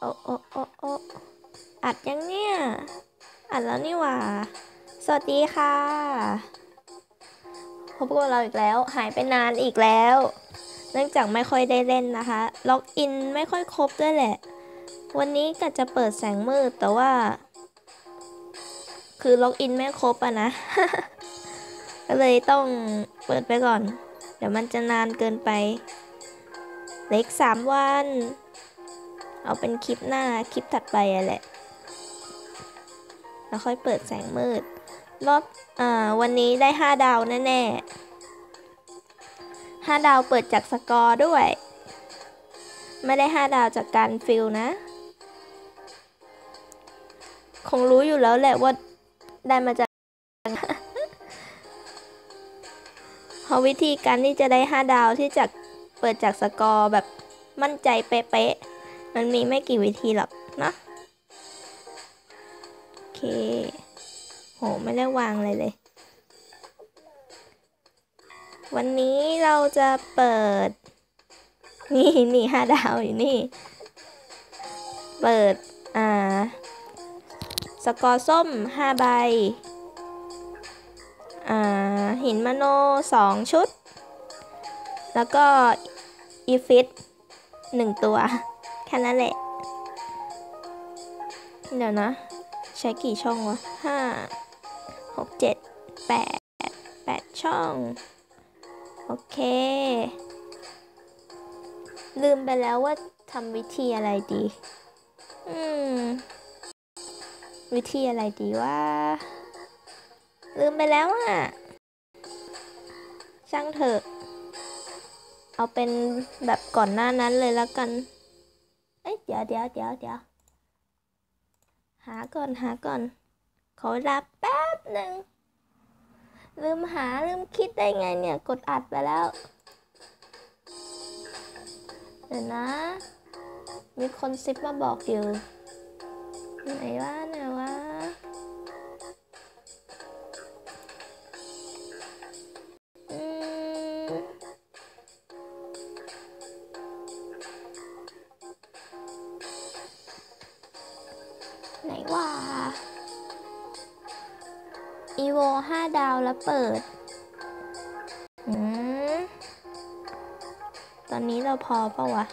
โอ้โอ้โอ้โอ้อัดยังเนี่ย อัดแล้วนี่หว่า สวัสดีค่ะพบกับเราอีกแล้ว หายไปนานอีกแล้ว เนื่องจากไม่ค่อยได้เล่นนะคะ ล็อกอินไม่ค่อยครบด้วยแหละ วันนี้ก็จะเปิดแสงมืดแต่ว่า คือล็อกอินไม่ครบอะนะ ก็เลยต้องเปิดไปก่อน เดี๋ยวมันจะนานเกินไป เล็กสามวัน เอาเป็นคลิปหน้าคลิปถัดไปอะแหละ แล้วค่อยเปิดแสงมืด รอบอ่าวันนี้ได้ 5 ดาวแน่ๆ 5 ดาวเปิดจากสกอร์ด้วย ไม่ได้ 5 ดาวจากการฟิลนะ คงรู้อยู่แล้วแหละว่าได้มาจากเพราะวิธีการที่จะได้ 5 ดาวที่จากเปิดจากสกอร์แบบมั่นใจเป๊ะๆ มันมีไม่กี่วิธีหรอกเนาะโอเค โห ไม่ได้วางเลยเลย วันนี้เราจะเปิด นี่นี่ห้าดาวอยู่นี่ เปิด อ่า สกอร์ส้มห้าใบ อ่า หินมโนสองชุด แล้วก็อีฟิตหนึ่งตัว แค่นั้นแหละ เดี๋ยวนะ ใช้กี่ช่องวะห้าหกเจ็ดแปดแปดช่อง โอเค ลืมไปแล้วว่าทำวิธีอะไรดี อืม วิธีอะไรดีว่า ลืมไปแล้วอะ ช่างเถอะ เอาเป็นแบบก่อนหน้านั้นเลยแล้วกัน เดี๋ยวเดี๋ยวเดี๋ยวเดี๋ยวหาก่อนหาก่อน ขอเวลาแป๊บหนึ่งลืมหาลืมคิดได้ไงเนี่ย กดอัดไปแล้ว เดี๋ยวนะ มีคนซิปมาบอกอยู่ไหนวะไหนวะ วห้าดาวแล้วเปิดอืมตอนนี้เราพอปะวะ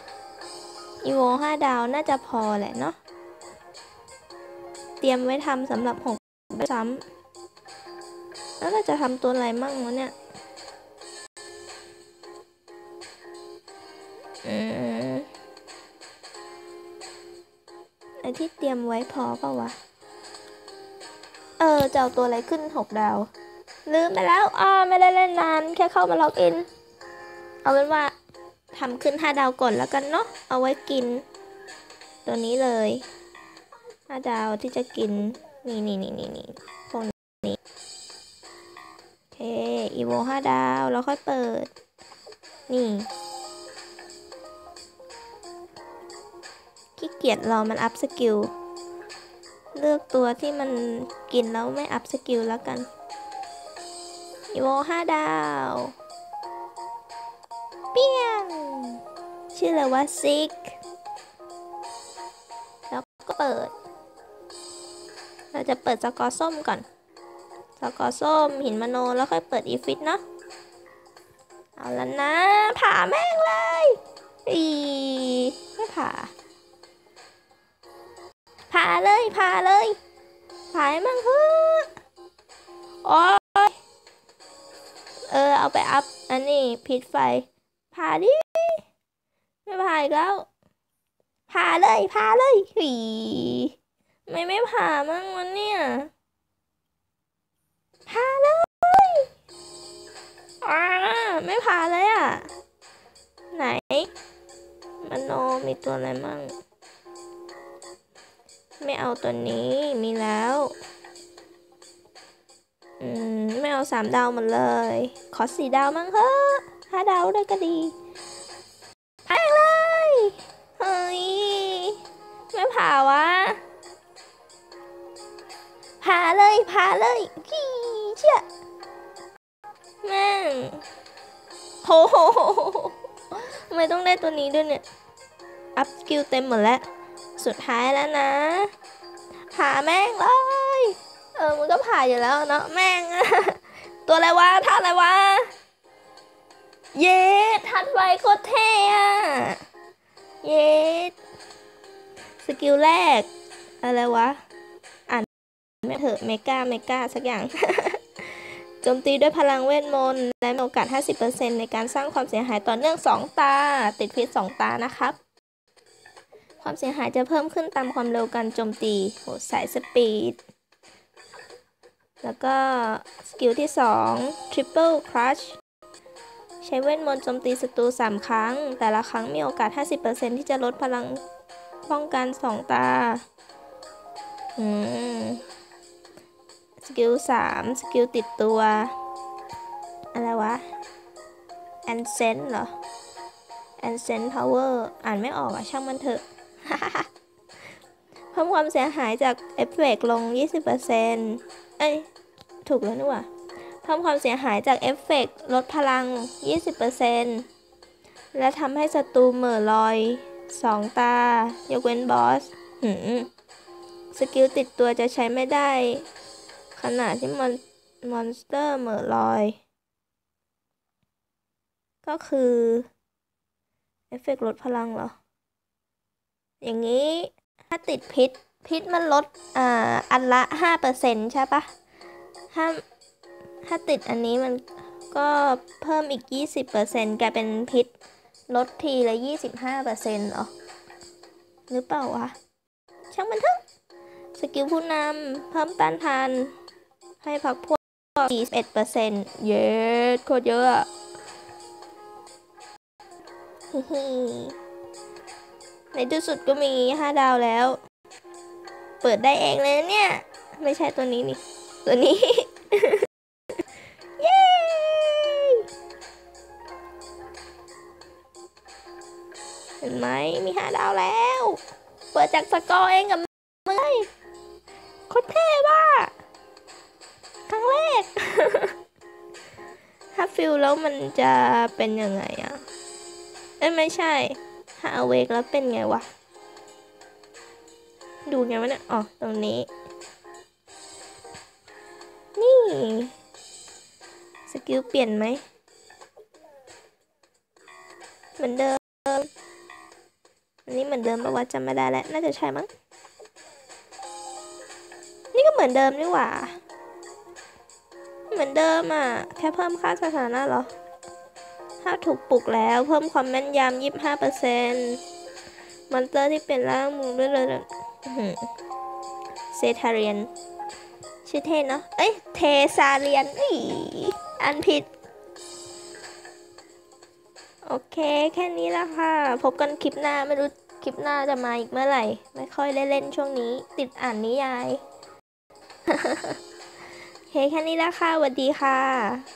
อีโวห้าดาวน่าจะพอแหละเนาะ เตรียมไว้ทำสำหรับหกซ้ำแล้วเราจะทำตัวอะไรมั่งวะเนี่ยอืมไอที่เตรียมไว้พอเปล่าวะ เออจะเอาตัวอะไรขึ้นหกดาว ลืมไปแล้วอ่าไม่ได้เล่นนาน แค่เข้ามาล็อกอิน เอาเป็นว่าทำขึ้นห้าดาวก่อนแล้วกันเนาะ เอาไว้กิน ตัวนี้เลยห้าดาวที่จะกิน นี่นี่นี่นี่นี่พวกนี้โอเค อีโวห้าดาว แล้วค่อยเปิด นี่ขี้เกียจรอมันอัพสกิล เลือกตัวที่มันกินแล้วไม่อัพสกิลแล้วกันอีโวห้าดาว เปี้ยง ชื่ออะไรว่าซิก แล้วก็เปิด เราจะเปิดสกอร์ส้มก่อน สกอร์ส้มหินมโนแล้วค่อยเปิดอีฟิตเนาะ เอาแล้วนะ ผ่าแม่งเลย อีไม่ผ่าาเลยผ่าเลยผ่าให้มั่งเฮ้อโอ้ยเออเอาไปอัพอันนี้พิษไฟผ่าดิไม่ผ่าอีกแล้วผ่าเลยผ่าเลยหีไม่ไม่ผ่ามั่งวันเนี่ยผ่าเลยอ่าไม่ผ่าเลยอะไหนมันโนมีตัวอะไรมั่ง ไม่เอาตัวนี้มีแล้ว อืม ไม่เอาสามดาวหมดเลย ขอสี่ดาวมั้งเฮ้อะห้าดาวด้วยก็ดีไปเลย เฮ้ย ไม่ผ่าวะผ่าเลยผ่าเลยขี้เชี่ยแม่งโหโหทำไมต้องได้ตัวนี้ด้วยเนี่ย อัพสกิลเต็มหมดแล้ว สุดท้ายแล้วนะ ผ่าแม่งเลย เออ มันก็ผ่าอยู่แล้วเนาะ แม่ง ตัวอะไรวะท่าอะไรวะ เย็ดทัดไวโคตรเท่อะเย็ดสกิลแรก อะไรวะ อ่านไม่เถอะเมกาเมกาสักอย่างโจมตีด้วยพลังเวทมนต์และมีโอกาส 50%ในการสร้างความเสียหายต่อเนื่อง 2 ตา ติดพิษ 2 ตานะครับ ความเสียหายจะเพิ่มขึ้นตามความเร็วการโจมตีโหสายสปีด แล้วก็สกิลที่ 2 Triple Crush ใช้เวทมนต์โจมตีศัตรู 3 ครั้ง แต่ละครั้งมีโอกาส 50%ที่จะลดพลังป้องกัน 2 ตา อืม สกิล 3 สกิลติดตัว อะไรวะ a n c e n เหรอ a n c e n Power อ่านไม่ออกอะช่างมันเถอะ เพิ่มความเสียหายจากเอฟเฟกลง 20%เอ้ย ถูกแล้วนี่หว่าเพิ่มความเสียหายจากเอฟเฟกลดพลัง 20%และทำให้ศัตรูเหม่อลอย 2 ตา ยกเว้นบอสหืมสกิลติดตัวจะใช้ไม่ได้ ขณะที่มอนมอนสเตอร์เหม่อลอย ก็คือ เอฟเฟกลดพลังเหรอ อย่างนี้ถ้าติดพิษพิษมันลดอ่าอันละ5%ใช่ปะถ้าถ้าติดอันนี้มันก็เพิ่มอีก20%กลายเป็นพิษลดทีละ25%เหรอ หรือเปล่าวะ ช่างมันเถอะสกิลผู้นำเพิ่มต้านทาน ให้พักพวก41%เย้โคตรเยอะ ในที่สุดก็มี5ดาวแล้ว เปิดได้เองเลยเนี่ย ไม่ใช่ตัวนี้นี่ ตัวนี้ เย้ เห็นไหมมี5ดาวแล้ว เปิดจากสกอร์เองกับมือโคตรเท่ว่ะครั้งแรกถ้าฟิลแล้วมันจะเป็นยังไงอะเอ้ยไม่ใช่ ถ้าเอาเวกแล้วเป็นไงวะ ดูไงวะเนี่ย อ๋อ ตรงนี้ นี่ สกิลเปลี่ยนไหม เหมือนเดิม อันนี้เหมือนเดิมปะวะจำไม่ได้แล้ว น่าจะใช่มั้ง นี่ก็เหมือนเดิมนี่หว่า เหมือนเดิมอะ แค่เพิ่มค่าสถานะเหรอ ถ้าถูกปลุกแล้วเพิ่มความแม่นยำยี่ห้าเปอร์เซ็นต์มอนเตอร์ที่เป็นร่างมูด้วยเลยเซทาเรียน ชื่อเทเนาะ เอ้ย เทซาเรียนอีอันผิด โอเค แค่นี้ละค่ะ พบกันคลิปหน้า ไม่รู้คลิปหน้าจะมาอีกเมื่อไหร่ ไม่ค่อยได้เล่นช่วงนี้ ติดอ่านนิยายโอเคแค่นี้ละค่ะสวัสดีค่ะ